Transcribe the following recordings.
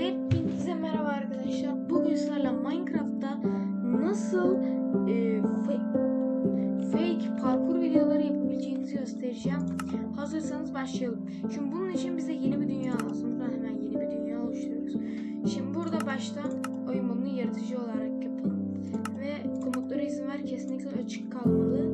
Hepinize merhaba arkadaşlar. Bugün sizlerle Minecraft'ta nasıl e, fa- fake parkur videoları yapabileceğinizi göstereceğim. Hazırsanız başlayalım. Şimdi bunun için bize yeni bir dünya lazım. Buradan hemen yeni bir dünya oluşturuyoruz. Şimdi burada başta oyun modunu yaratıcı olarak yapın. Ve komutlara izin ver kesinlikle açık kalmalı.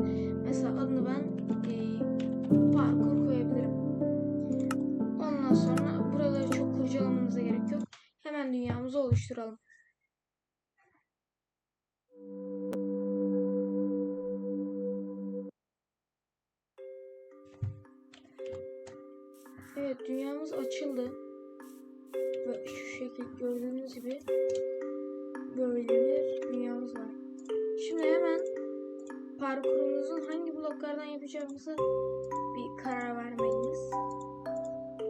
Evet dünyamız açıldı. Ve şu şekilde gördüğünüz gibi böyle bir dünyamız var. Şimdi hemen parkurumuzun hangi bloklardan yapacağımızı bir karar vermeliyiz.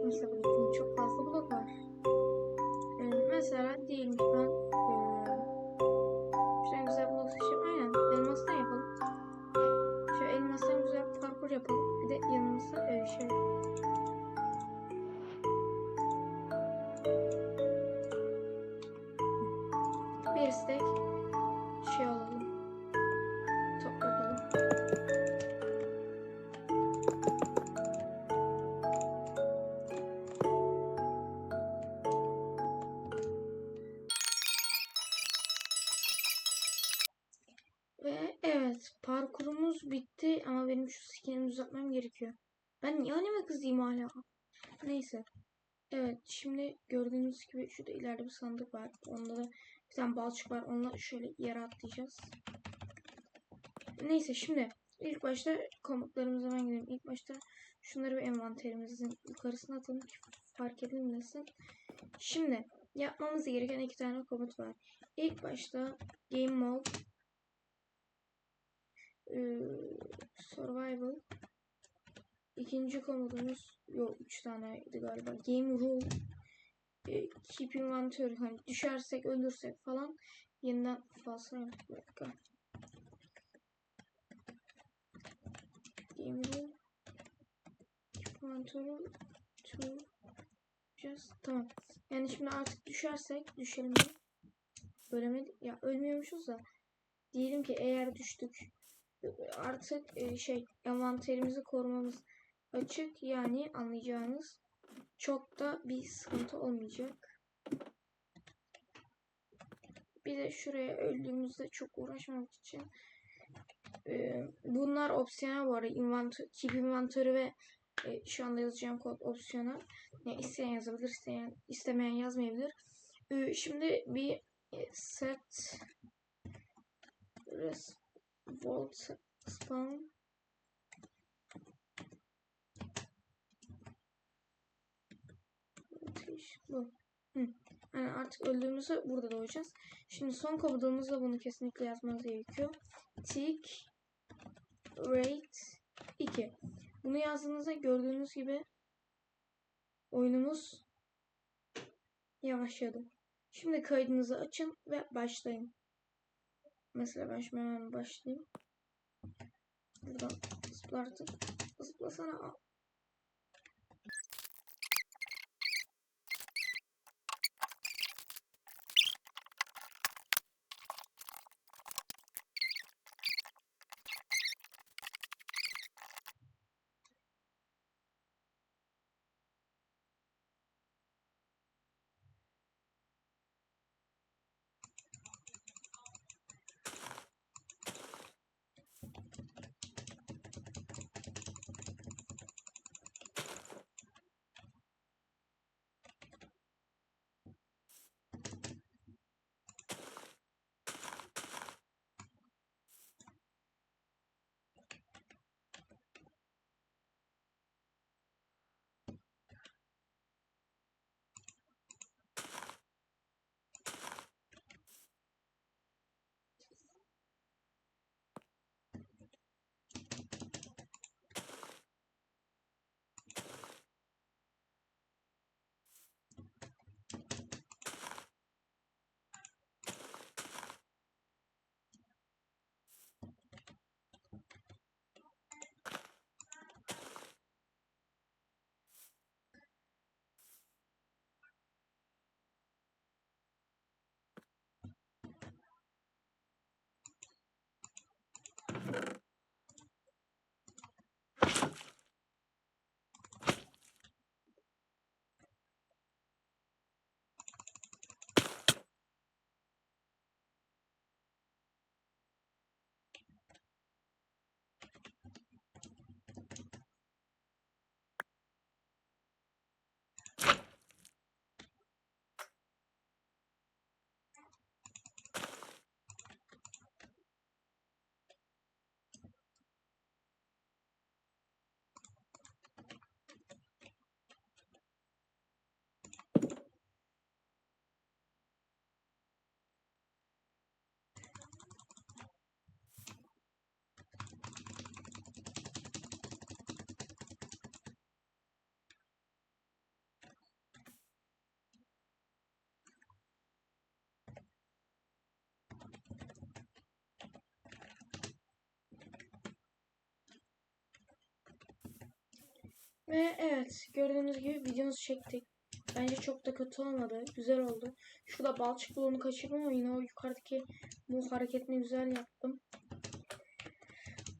Mesela çok fazla blok var. Ee, mesela diyelim ki evet parkurumuz bitti ama benim şu skinimi düzeltmem gerekiyor. Ben niye anime kızıyım hala? Neyse. Evet şimdi gördüğünüz gibi şurada ileride bir sandık var. Onda da bir tane balçık var. Onunla şöyle yere atlayacağız. Neyse şimdi ilk başta komutlarımıza hemen gidelim. İlk başta şunları bir envanterimizin yukarısına atalım ki fark edilmesin. Şimdi yapmamız gereken iki tane komut var. İlk başta game mode ee, survival İkinci komutumuz yok 3 taneydi galiba. Game rule e, keep inventory hani düşersek ölürsek falan yeniden bir dakika. Game rule keep inventory to just tamam. Yani şimdi artık düşersek düşelim? Ölemedik ya ölmüyormuşuz da diyelim ki eğer düştük artık e, şey envanterimizi korumamız açık yani anlayacağınız çok da bir sıkıntı olmayacak. Bir de şuraya öldüğümüzde çok uğraşmamak için e, bunlar opsiyonel bu arada inventör, keep inventory ve e, şu anda yazacağım kod opsiyonel. Yani isteyen yazabilir, isteyen istemeyen yazmayabilir. Şimdi bir set res volt spawn Ateş bu. Hı. Yani artık öldüğümüzde burada doğacağız. Şimdi son komutumuzda bunu kesinlikle yazmanız gerekiyor. Tick rate 2. Bunu yazdığınızda gördüğünüz gibi oyunumuz yavaşladı. Şimdi kaydınızı açın ve başlayın. Mesela ben şimdi hemen başlayayım. Buradan zıplartık. Zıplasana. Ve evet gördüğünüz gibi videomuzu çektik. Bence çok da kötü olmadı. Güzel oldu. Şurada balçık bloğunu kaçırdım ama yine o yukarıdaki bu hareketini güzel yaptım.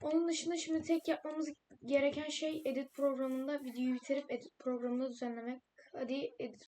Onun dışında şimdi tek yapmamız gereken şey edit programında videoyu bitirip edit programında düzenlemek. Hadi edit